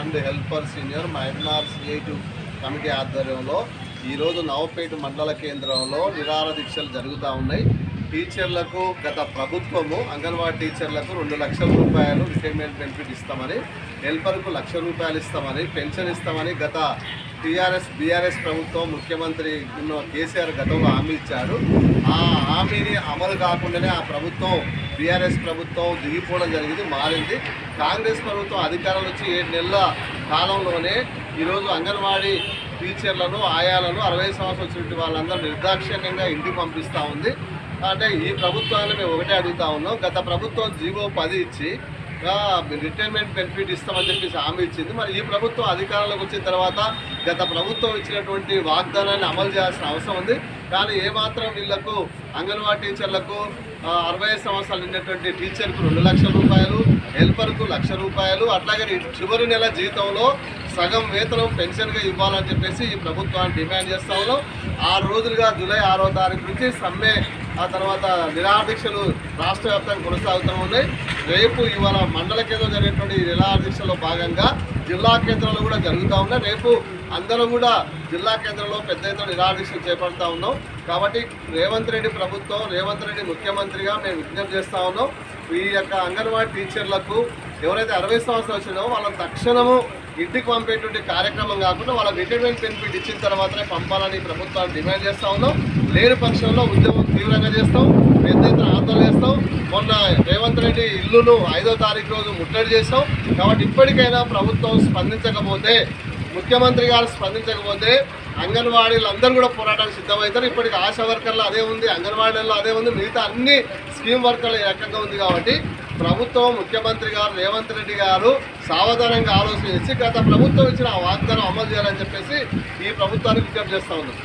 And helper senior minor eight committee ఆధ్వర్యంలో ఈరోజు నవపేట మండల కేంద్రంలో నిరాహార దీక్షలు జరుగుతూ ఉన్నాయి. టీచర్లకు గత ప్రభుత్వము అంగన్వాడీ టీచర్లకు రెండు లక్షల రూపాయలు రిటైర్మెంట్ బెనిఫిట్ ఇస్తామని హెల్పర్కు లక్ష రూపాయలు ఇస్తామని పెన్షన్ ఇస్తామని గత టీఆర్ఎస్ బీఆర్ఎస్ ప్రభుత్వం ముఖ్యమంత్రి ఉన్న కేసీఆర్ గతంలో హామీ ఇచ్చారు. ఆ హామీని అమలు కాకుండానే ఆ ప్రభుత్వం బీఆర్ఎస్ ప్రభుత్వం దిగిపోవడం జరిగింది మారింది. కాంగ్రెస్ ప్రభుత్వం అధికారం వచ్చి ఏడు నెలల కాలంలోనే ఈరోజు అంగన్వాడీ టీచర్లను ఆయాలను అరవై సంవత్సరాలు వచ్చినటువంటి వాళ్ళందరూ నిర్దాక్షిణ్యంగా ఇంటికి పంపిస్తూ ఉంది. అంటే ఈ ప్రభుత్వాన్ని మేము ఒకటే అడుగుతా ఉన్నాం. గత ప్రభుత్వం జీవో పది ఇచ్చి రిటైర్మెంట్ బెనిఫిట్ ఇస్తామని చెప్పేసి హామీ ఇచ్చింది. మరి ఈ ప్రభుత్వం అధికారంలోకి వచ్చిన తర్వాత గత ప్రభుత్వం ఇచ్చినటువంటి వాగ్దానాన్ని అమలు చేయాల్సిన అవసరం ఉంది. కానీ ఏమాత్రం వీళ్ళకు అంగన్వాడీ టీచర్లకు అరవై సంవత్సరాలు నిండినటువంటి టీచర్కు రెండు లక్షల రూపాయలు హెల్పర్కు లక్ష రూపాయలు అట్లాగే చివరి నెల జీతంలో సగం వేతనం పెన్షన్గా ఇవ్వాలని చెప్పేసి ఈ ప్రభుత్వాన్ని డిమాండ్ చేస్తా ఆరు రోజులుగా జూలై ఆరో తారీఖు నుంచి సమ్మె ఆ తర్వాత నిరాదీక్షలు రాష్ట్ర వ్యాప్తంగా కొనసాగుతూ ఉన్నాయి. రేపు ఇవాళ మండల కేంద్రం జరిగేటువంటి నిరాదీక్షలో భాగంగా జిల్లా కేంద్రంలో కూడా జరుగుతూ ఉన్నాయి రేపు అందరం కూడా జిల్లా కేంద్రంలో పెద్ద ఎత్తున నిరాదీక్షలు చేపడతా ఉన్నాం. కాబట్టి రేవంత్ రెడ్డి ప్రభుత్వం రేవంత్ రెడ్డి ముఖ్యమంత్రిగా మేము విజ్ఞప్తి చేస్తా ఉన్నాం. ఈ యొక్క అంగన్వాడీ టీచర్లకు ఎవరైతే అరవై సంవత్సరాలు వచ్చినో వాళ్ళని తక్షణము ఇంటికి పంపేటువంటి కార్యక్రమం కాకుండా వాళ్ళ రిటైర్మెంట్ బెనిఫిట్ ఇచ్చిన తర్వాతనే పంపాలని ప్రభుత్వాన్ని డిమాండ్ చేస్తా ఉన్నాం. లేని పక్షంలో ఉద్యమం తీవ్రంగా చేస్తాం. పెద్ద ఎత్తున ఆందోళన చేస్తాం. మొన్న ఇల్లును ఐదో తారీఖు రోజు ముట్టడి చేసాం కాబట్టి ఇప్పటికైనా ప్రభుత్వం స్పందించకపోతే ముఖ్యమంత్రి గారు స్పందించకపోతే అంగన్వాడీలు అందరూ కూడా పోరాటానికి సిద్ధమవుతారు. ఇప్పటికి ఆశా వర్కర్లు అదే ఉంది అంగన్వాడీల్లో అదే ఉంది. మిగతా అన్ని స్కీమ్ వర్కర్లు ఎక్కగా రకంగా ఉంది కాబట్టి ప్రభుత్వం ముఖ్యమంత్రి గారు రేవంత్ రెడ్డి గారు సావధానంగా ఆలోచన చేసి గత ప్రభుత్వం ఇచ్చిన ఆ వాగ్దానం అమలు చేయాలని చెప్పేసి ఈ ప్రభుత్వానికి విజ్ఞప్తి చేస్తూ ఉన్నాం.